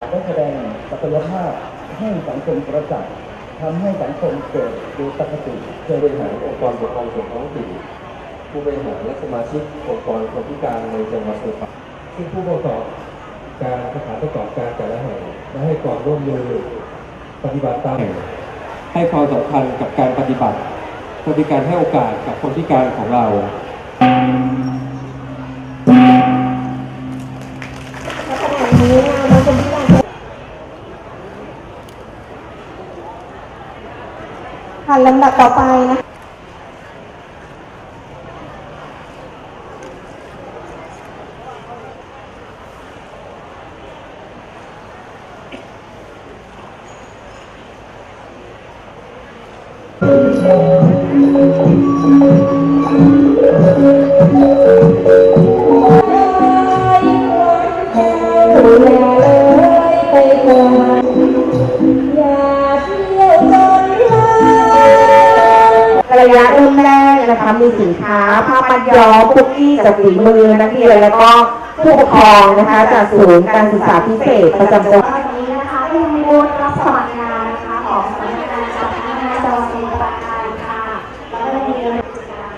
ได้แสดงศักยภาพให้สังคมประจักษ์ทำให้สังคมเกิดดูปกติเคยบริหารองค์กรปกครองส่วนท้องถิ่นผู้บริหารและสมาชิกองค์กรคนพิการในจังหวัดสมุทรราการซึ่งผู้ประกอบการสถานประกอบการแต่ละแห่งได้ให้ความร่วมมือปฏิบัติตามให้ความสำคัญกับการปฏิบัติคนพิการให้โอกาสกับคนพิการของเรา ค่ะลำดับต่อไปนะคะดูแลเลยไปก่อน ระยะเริ่มแรกนะคะ มีสินค้าผ้ามัดย้อมคุกกี้จากฝีมือนักเรียนแล้วก็ผู้ปกครองนะคะ จากศูนย์การศึกษาพิเศษประจำจังหวัดนี้นะคะยังมีบูธรับสมัครงานนะคะของสำนักงานสำนักงานจังหวัดสมุทรปราการค่ะแล้วก็มีกิจกรรม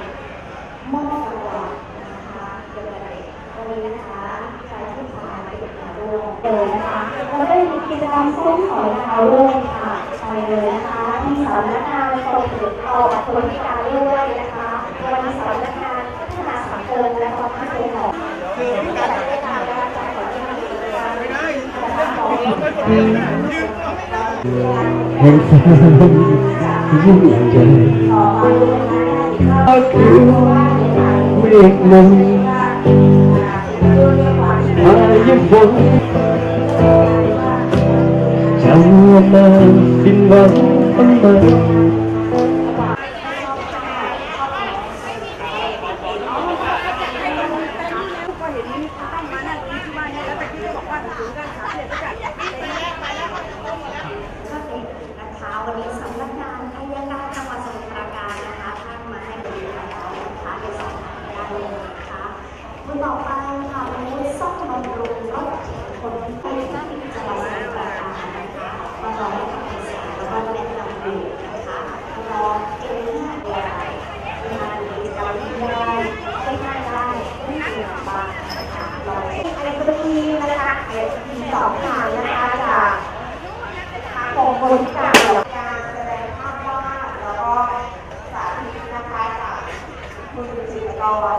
มอบรางวัลนะคะเกี่ยวกับเด็กวันนี้นะคะใช้ผู้ชายเด็กมาร่วมเลยนะคะแล้วก็มีกิจกรรมซุ้มของเราด้วยค่ะไปเลยนะคะที่สำนักงานส่งเด็ก ออกคนพิการด้วยนะคะวันนี้สำนักงานพัฒนาสังคมและความมั่นคงของคือการได้ทำการจัดของที่มีกิจกรรมเห็นแสงยิ่งใหญ่ก็คือเมฆหนึ่งพายุฝนจำวันนั้นสิ้นหวัง ตั้งแต่นะคะวันนี้สำนักงานอายการจังหวัดสมุทรปราการนะคะท่านมาให้บริการเรานะคะในสองงานเลยนะคะคนต่อไปค่ะวันนี้ส่อมบำรุง สองทางนะคะจากทางของคนพิการการแสดงภาพวาดแล้วก็สาธิตนะคะจากคุณจิตรกร